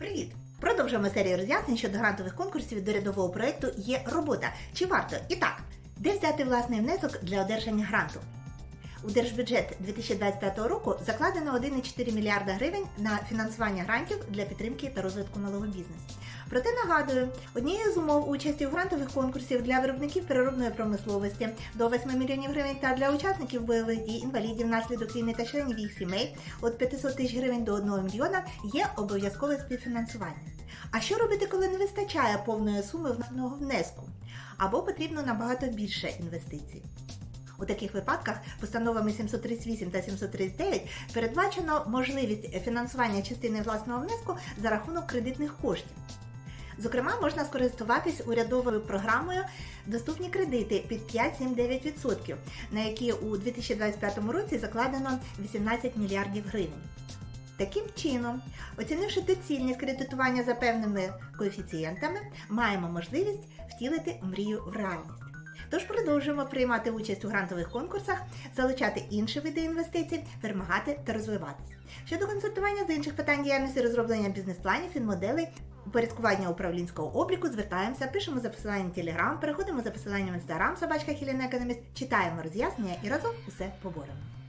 Привіт! Продовжуємо серію роз'яснень щодо грантових конкурсів до рядового проєкту Є робота. Чи варто? І так, де взяти власний внесок для одержання гранту? У держбюджет 2025 року закладено 1,4 мільярда гривень на фінансування грантів для підтримки та розвитку малого бізнесу. Проте нагадую, однією з умов участі у грантових конкурсів для виробників переробної промисловості до 8 мільйонів гривень та для учасників бойових дій, інвалідів внаслідок війни та членів їх сімей від 500 тисяч гривень до 1 мільйона є обов'язкове співфінансування. А що робити, коли не вистачає повної суми власного внеску? Або потрібно набагато більше інвестицій? У таких випадках постановами 738 та 739 передбачено можливість фінансування частини власного внеску за рахунок кредитних коштів. Зокрема, можна скористуватись урядовою програмою Доступні кредити під 5-7-9%, на які у 2025 році закладено 18 мільярдів гривень. Таким чином, оцінивши доцільність кредитування за певними коефіцієнтами, маємо можливість втілити мрію в реальність. Тож продовжуємо приймати участь у грантових конкурсах, залучати інші види інвестицій, перемагати та розвиватися. Щодо консультування з інших питань діяльності розроблення бізнес-планів, фінмоделей, упорядкування управлінського обліку, звертаємося, пишемо за посиланням Телеграм, переходимо за посиланням Інстаграм, собачка Хіліна Економіст, читаємо роз'яснення і разом усе поборемо.